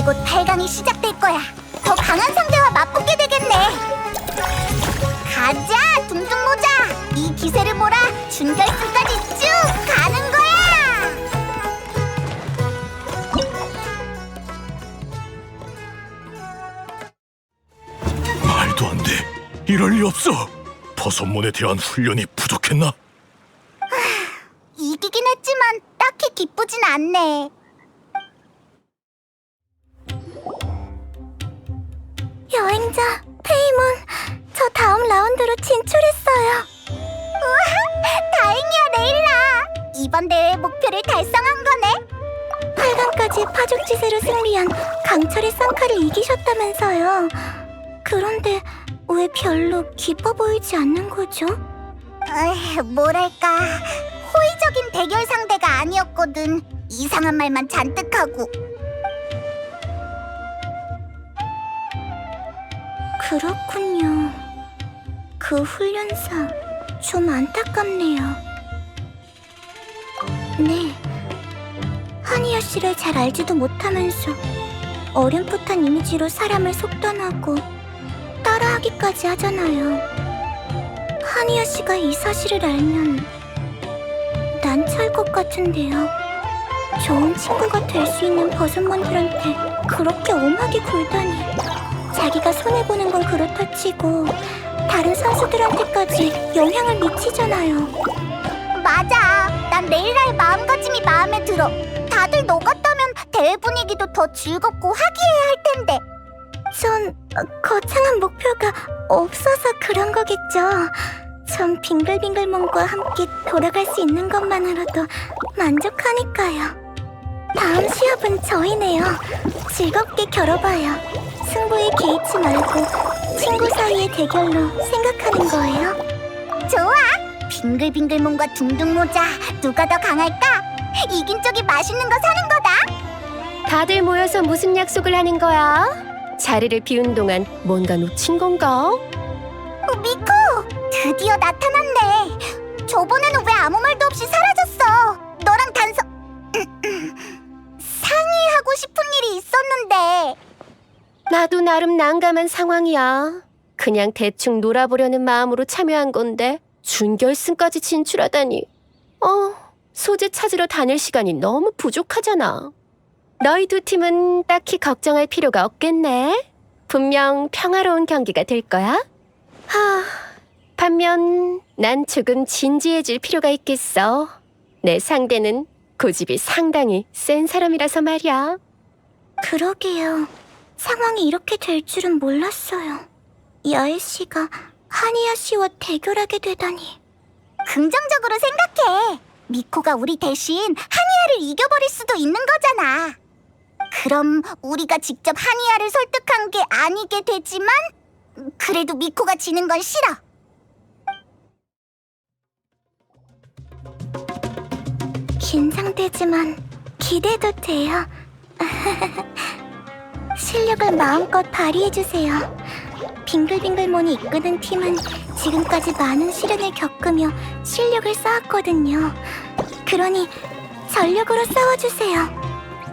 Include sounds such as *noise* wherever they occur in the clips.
이제 곧 8강이 시작될 거야. 더 강한 상대와 맞붙게 되겠네. 가자, 둥둥모자. 이 기세를 몰아 준결승까지 쭉 가는 거야. 말도 안 돼. 이럴 리 없어. 버섯몬에 대한 훈련이 부족했나? 이기긴 했지만 딱히 기쁘진 않네. 여행자 페이몬, 저 다음 라운드로 진출했어요. 우와, 다행이야 레일라. 이번 대회 목표를 달성한 거네. 8강까지 파죽지세로 승리한 강철의 쌍카를 이기셨다면서요. 그런데 왜 별로 기뻐 보이지 않는 거죠? 에이, 뭐랄까 호의적인 대결 상대가 아니었거든 이상한 말만 잔뜩 하고 그렇군요 그 훈련사 좀 안타깝네요 네 하니야 씨를 잘 알지도 못하면서 어렴풋한 이미지로 사람을 속단하고 따라하기까지 하잖아요 하니야 씨가 이 사실을 알면 난처할 것 같은데요. 좋은 친구가 될 수 있는 버섯몬들한테 그렇게 엄하게 굴다니. 자기가 손해보는 건 그렇다 치고 다른 선수들한테까지 영향을 미치잖아요. 맞아. 난 레일라의 마음가짐이 마음에 들어. 다들 너 같다면 대회 분위기도 더 즐겁고 화기애애 할 텐데. 전 어, 거창한 목표가 없어서 그런 거겠죠. 전 빙글빙글몬과 함께 돌아갈 수 있는 것만으로도 만족하니까요. 다음 시합은 저희네요. 즐겁게 겨뤄봐요. 승부에 개의치 말고 친구 사이의 대결로 생각하는 거예요. 좋아. 빙글빙글몬과 둥둥 모자 누가 더 강할까? 이긴 쪽이 맛있는 거 사는 거다. 다들 모여서 무슨 약속을 하는 거야? 자리를 비운 동안 뭔가 놓친 건가? 어, 미코! 드디어 나타났네. 저번에는 왜 아무 말도 없이 사라 나름 난감한 상황이야. 그냥 대충 놀아보려는 마음으로 참여한 건데 준결승까지 진출하다니. 어, 소재 찾으러 다닐 시간이 너무 부족하잖아. 너희 두 팀은 딱히 걱정할 필요가 없겠네. 분명 평화로운 경기가 될 거야. 하, 반면 난 조금 진지해질 필요가 있겠어. 내 상대는 고집이 상당히 센 사람이라서 말이야. 그러게요. 상황이 이렇게 될 줄은 몰랐어요. 야애 씨가 하니야 씨와 대결하게 되다니. 긍정적으로 생각해. 미코가 우리 대신 하니야를 이겨버릴 수도 있는 거잖아. 그럼 우리가 직접 하니야를 설득한 게 아니게 되지만 그래도 미코가 지는 건 싫어. 긴장되지만 기대도 돼요. *laughs* 실력을 마음껏 발휘해주세요. 빙글빙글몬이 이끄는 팀은 지금까지 많은 시련을 겪으며 실력을 쌓았거든요. 그러니 전력으로 싸워주세요.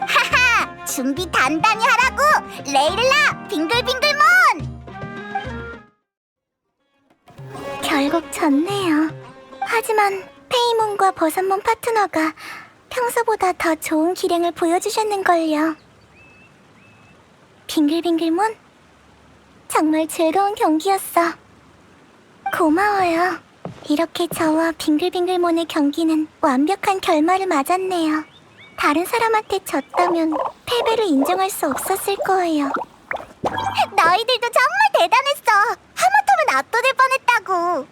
하하! 준비 단단히 하라고! 레일라! 빙글빙글몬! 결국 졌네요. 하지만 페이몬과 버섯몬 파트너가 평소보다 더 좋은 기량을 보여주셨는걸요. 빙글빙글몬, 정말 즐거운 경기였어. 고마워요. 이렇게 저와 빙글빙글몬의 경기는 완벽한 결말을 맞았네요. 다른 사람한테 졌다면 패배를 인정할 수 없었을 거예요. 너희들도 정말 대단했어. 하마터면 압도될 뻔했다고.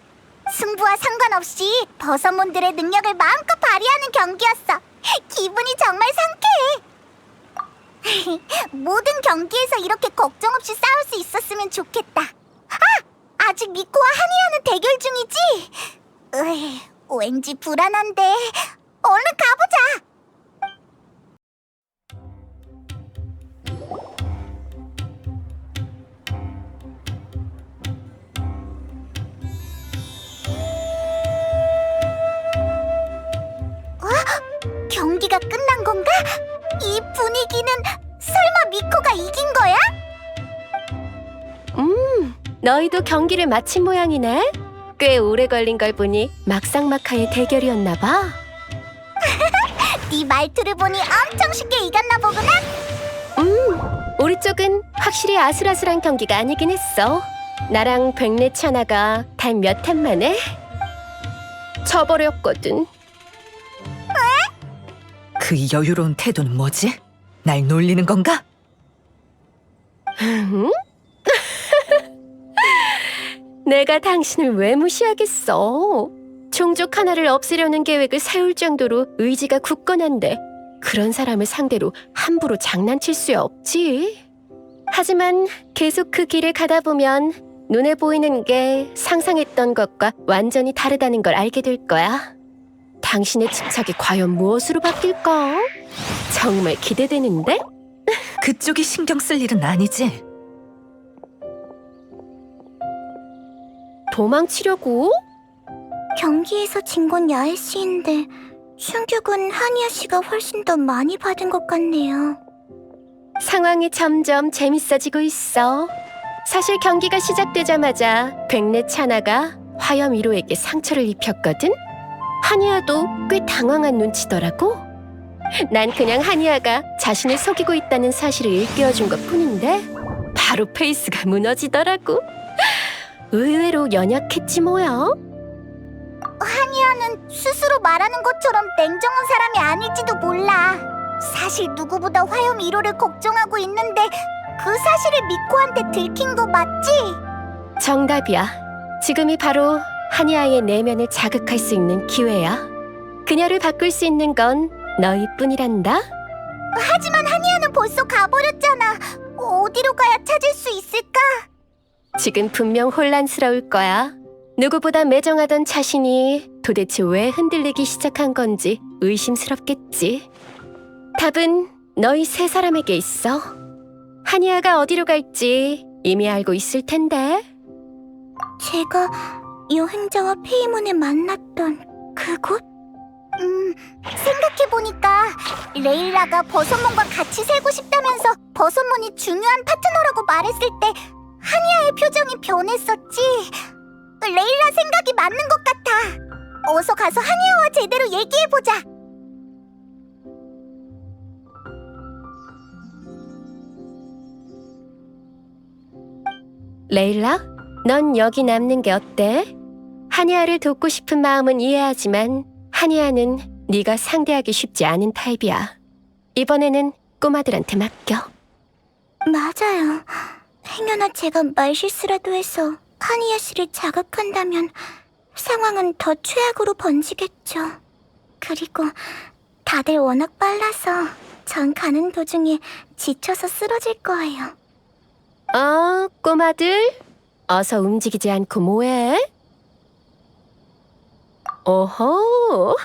승부와 상관없이 버섯몬들의 능력을 마음껏 발휘하는 경기였어. 기분이 정말. 모든 경기에서 이렇게 걱정 없이 싸울 수 있었으면 좋겠다. 아! 아직 미코와 하니야는 대결 중이지? 으이, 왠지 불안한데. 얼른 가보자! 경기가 끝난 건가? 이 분위기는 설마 미코가 이긴 거야? 음, 너희도 경기를 마친 모양이네. 꽤 오래 걸린 걸 보니 막상막하의 대결이었나 봐. *laughs* 네 말투를 보니 엄청 쉽게 이겼나 보구나. 음, 우리 쪽은 확실히 아슬아슬한 경기가 아니긴 했어. 나랑 백내 천하가 단몇템 만에 쳐버렸거든. 그 여유로운 태도는 뭐지? 날 놀리는 건가? 응? *laughs* 내가 당신을 왜 무시하겠어? 종족 하나를 없애려는 계획을 세울 정도로 의지가 굳건한데 그런 사람을 상대로 함부로 장난칠 수 없지. 하지만 계속 그 길을 가다 보면 눈에 보이는 게 상상했던 것과 완전히 다르다는 걸 알게 될 거야. 당신의 집착이 과연 무엇으로 바뀔까? 정말 기대되는데? *laughs* 그쪽이 신경 쓸 일은 아니지. 도망치려고? 경기에서 진 건 야에 씨인데 충격은 하니아 씨가 훨씬 더 많이 받은 것 같네요. 상황이 점점 재밌어지고 있어. 사실 경기가 시작되자마자 백내 차나가 화염 1호에게 상처를 입혔거든. 하니아도 꽤 당황한 눈치더라고. 난 그냥 하니아가 자신을 속이고 있다는 사실을 일깨워준 것 뿐인데 바로 페이스가 무너지더라고. 의외로 연약했지 뭐야. 하니아는 스스로 말하는 것처럼 냉정한 사람이 아닐지도 몰라. 사실 누구보다 화염 1호를 걱정하고 있는데 그 사실을 미코한테 들킨 거 맞지? 정답이야. 지금이 바로 하니아의 내면을 자극할 수 있는 기회야. 그녀를 바꿀 수 있는 건 너희뿐이란다. 하지만 하니아는 벌써 가버렸잖아. 어디로 가야 찾을 수 있을까? 지금 분명 혼란스러울 거야. 누구보다 매정하던 자신이 도대체 왜 흔들리기 시작한 건지 의심스럽겠지. 답은 너희 세 사람에게 있어. 하니아가 어디로 갈지 이미 알고 있을 텐데. 제가 여행자와 페이몬을 만났던 그곳? 음, 생각해보니까 레일라가 버섯몬과 같이 살고 싶다면서 버섯몬이 중요한 파트너라고 말했을 때 하니아의 표정이 변했었지. 레일라 생각이 맞는 것 같아. 어서 가서 하니아와 제대로 얘기해보자. 레일라, 넌 여기 남는 게 어때? 하니아를 돕고 싶은 마음은 이해하지만 하니아는 네가 상대하기 쉽지 않은 타입이야. 이번에는 꼬마들한테 맡겨. 맞아요. 행여나 제가 말실수라도 해서 하니아 씨를 자극한다면 상황은 더 최악으로 번지겠죠. 그리고 다들 워낙 빨라서 전 가는 도중에 지쳐서 쓰러질 거예요. 어, 꼬마들, 어서 움직이지 않고 뭐해? 오호,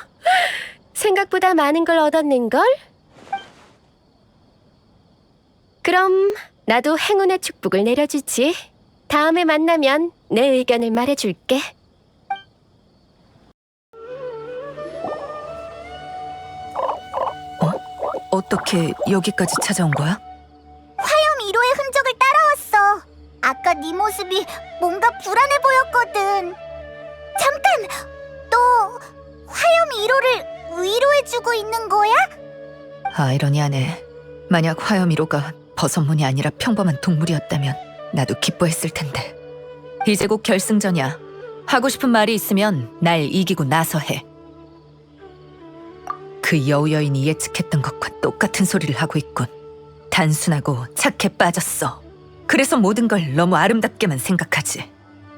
생각보다 많은 걸 얻었는걸? 그럼 나도 행운의 축복을 내려주지. 다음에 만나면 내 의견을 말해줄게. 어떻게 여기까지 찾아온 거야? 화염 1호의 흔적을 따라왔어. 아까 네 모습이 뭔가 불안해 보였거든. 잠깐! 너 화염 1호를 위로해주고 있는 거야? 아이러니하네. 만약 화염이로가 버섯문이 아니라 평범한 동물이었다면 나도 기뻐했을 텐데. 이제 곧 결승전이야. 하고 싶은 말이 있으면 날 이기고 나서 해. 그 여우 여인이 예측했던 것과 똑같은 소리를 하고 있군. 단순하고 착해 빠졌어. 그래서 모든 걸 너무 아름답게만 생각하지.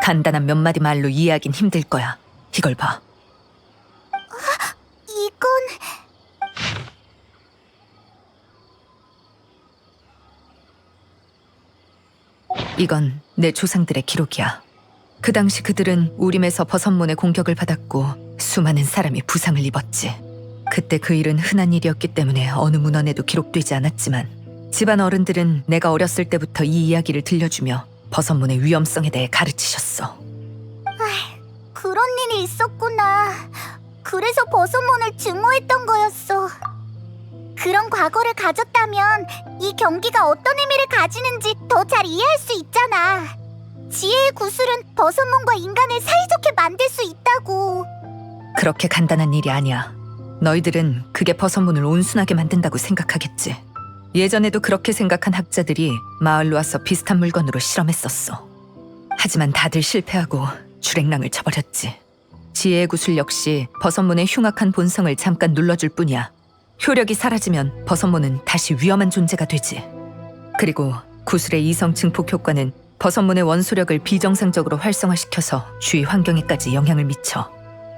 간단한 몇 마디 말로 이해하긴 힘들 거야. 이걸 봐. 이건 이건 내 조상들의 기록이야. 그 당시 그들은 우림에서 버섯문의 공격을 받았고 수많은 사람이 부상을 입었지. 그때 그 일은 흔한 일이었기 때문에 어느 문헌에도 기록되지 않았지만 집안 어른들은 내가 어렸을 때부터 이 이야기를 들려주며 버섯문의 위험성에 대해 가르치셨어. 그런 일이 있었구나. 그래서 버섯몬을 증오했던 거였어. 그런 과거를 가졌다면 이 경기가 어떤 의미를 가지는지 더 잘 이해할 수 있잖아. 지혜의 구슬은 버섯몬과 인간을 사이좋게 만들 수 있다고. 그렇게 간단한 일이 아니야. 너희들은 그게 버섯문을 온순하게 만든다고 생각하겠지. 예전에도 그렇게 생각한 학자들이 마을로 와서 비슷한 물건으로 실험했었어. 하지만 다들 실패하고 주랭랑을 쳐버렸지. 지혜의 구슬 역시 버섯문의 흉악한 본성을 잠깐 눌러줄 뿐이야. 효력이 사라지면 버섯문은 다시 위험한 존재가 되지. 그리고 구슬의 이성 증폭 효과는 버섯문의 원소력을 비정상적으로 활성화시켜서 주위 환경에까지 영향을 미쳐.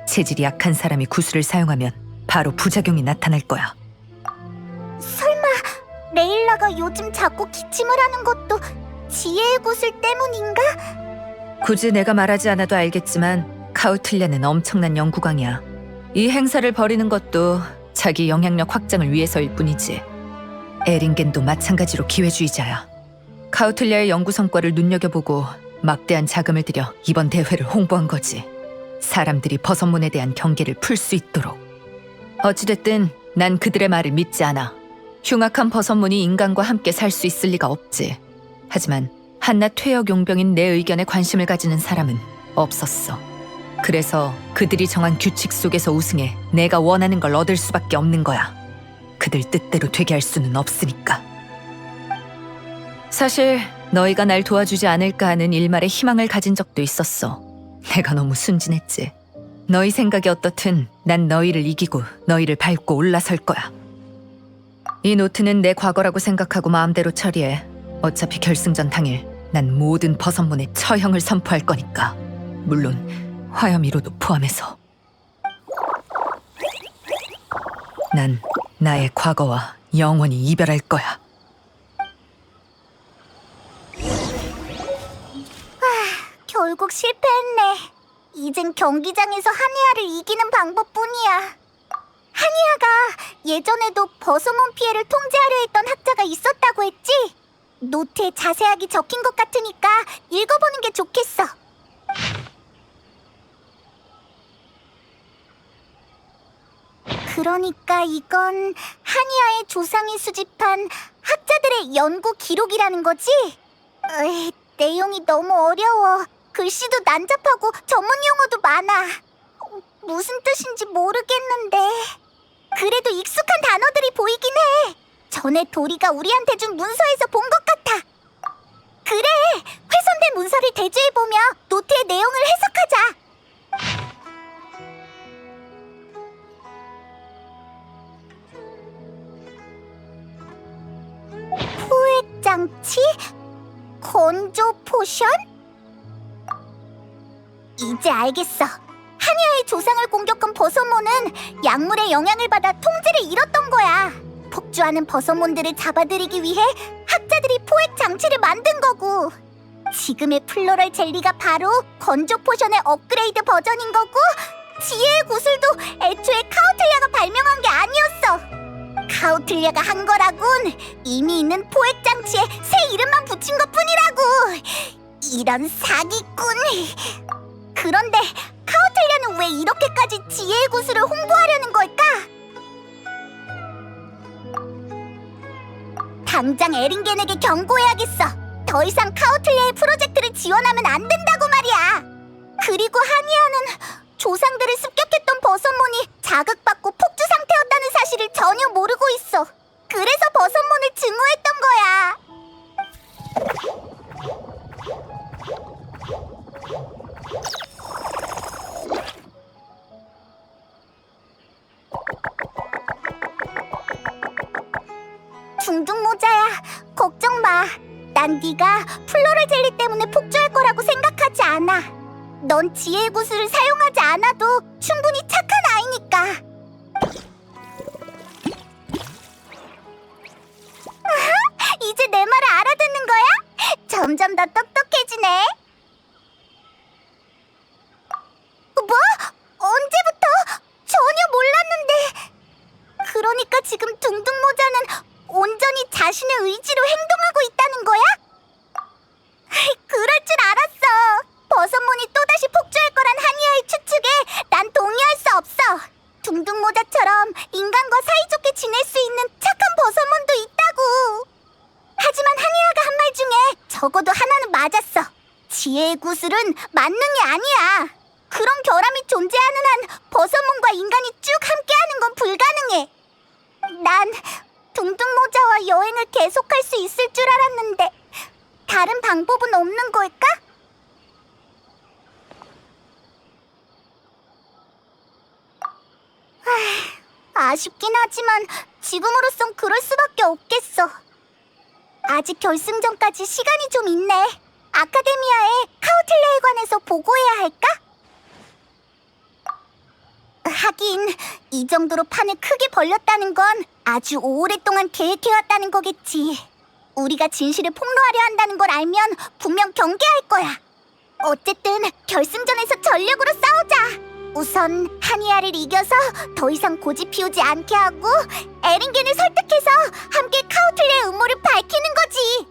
체질이 약한 사람이 구슬을 사용하면 바로 부작용이 나타날 거야. 설마 레일라가 요즘 자꾸 기침을 하는 것도 지혜의 구슬 때문인가? 굳이 내가 말하지 않아도 알겠지만 카우틀리아는 엄청난 연구광이야. 이 행사를 벌이는 것도 자기 영향력 확장을 위해서일 뿐이지. 에링겐도 마찬가지로 기회주의자야. 카우틀리아의 연구 성과를 눈여겨보고 막대한 자금을 들여 이번 대회를 홍보한 거지. 사람들이 버섯문에 대한 경계를 풀 수 있도록. 어찌됐든 난 그들의 말을 믿지 않아. 흉악한 버섯문이 인간과 함께 살 수 있을 리가 없지. 하지만 한낱 퇴역 용병인 내 의견에 관심을 가지는 사람은 없었어. 그래서 그들이 정한 규칙 속에서 우승해 내가 원하는 걸 얻을 수밖에 없는 거야. 그들 뜻대로 되게 할 수는 없으니까. 사실 너희가 날 도와주지 않을까 하는 일말의 희망을 가진 적도 있었어. 내가 너무 순진했지. 너희 생각이 어떻든 난 너희를 이기고 너희를 밟고 올라설 거야. 이 노트는 내 과거라고 생각하고 마음대로 처리해. 어차피 결승전 당일 난 모든 버섯문에 처형을 선포할 거니까. 물론 화염이로도 포함해서. 난 나의 과거와 영원히 이별할 거야. 결국 실패했네. 이젠 경기장에서 한이아를 이기는 방법뿐이야. 한이아가 예전에도 버섯몬 피해를 통제하려 했던 학자가 있었다고 했지? 노트에 자세하게 적힌 것 같으니까 읽어보는 게 좋겠어. 그러니까 이건 한이아의 조상이 수집한 학자들의 연구 기록이라는 거지? 으이, 내용이 너무 어려워. 글씨도 난잡하고 전문 용어도 많아. 어, 무슨 뜻인지 모르겠는데. 그래도 익숙한 단어들이 보이긴 해. 전에 도리가 우리한테 준 문서에서 본 것 같아. 그래, 훼손된 문서를 대조해보며 노트의 내용을 해석하자. 장치? 건조 포션? 이제 알겠어. 한야의 조상을 공격한 버섯몬은 약물의 영향을 받아 통제를 잃었던 거야. 폭주하는 버섯몬들을 잡아들이기 위해 학자들이 포획 장치를 만든 거고. 지금의 플로럴 젤리가 바로 건조 포션의 업그레이드 버전인 거고, 지혜의 구슬도 애초에 카우틀리아가 발명한 게 아니었어. 카우틀리아가 한 거라곤 이미 있는 포획 장치에 새 이름만 붙인 것 뿐이라고. 이런 사기꾼. 그런데 카우틀리아는 왜 이렇게까지 지혜의 구슬을 홍보하려는 걸까? 당장 에링겐에게 경고해야겠어. 더 이상 카우틀리아의 프로젝트를 지원하면 안 된다고 말이야. 그리고 하니아는 조상들을 습격했던 버섯몬이 자극받고 상태였다는 사실을 전혀 모르고 있어. 그래서 버섯몬을 증오했던 거야. 둥둥 모자야, 걱정 마. 난 네가 플로럴 젤리 때문에 폭주할 거라고 생각하지 않아. 넌 지혜의 구슬을 사용하지 않아도 충분히 착한 존재하는 한 버섯몬과 인간이 쭉 함께하는 건 불가능해. 난 둥둥 모자와 여행을 계속할 수 있을 줄 알았는데 다른 방법은 없는 걸까? 하, 아쉽긴 하지만 지금으로선 그럴 수밖에 없겠어. 아직 결승전까지 시간이 좀 있네. 아카데미아에 카우틀레에 관해서 보고해야 할까? 하긴 이 정도로 판을 크게 벌렸다는 건 아주 오랫동안 계획해왔다는 거겠지. 우리가 진실을 폭로하려 한다는 걸 알면 분명 경계할 거야. 어쨌든 결승전에서 전력으로 싸우자. 우선 하니아를 이겨서 더 이상 고집 피우지 않게 하고 에린겐을 설득해서 함께 카우틀레의 음모를 밝히는 거지.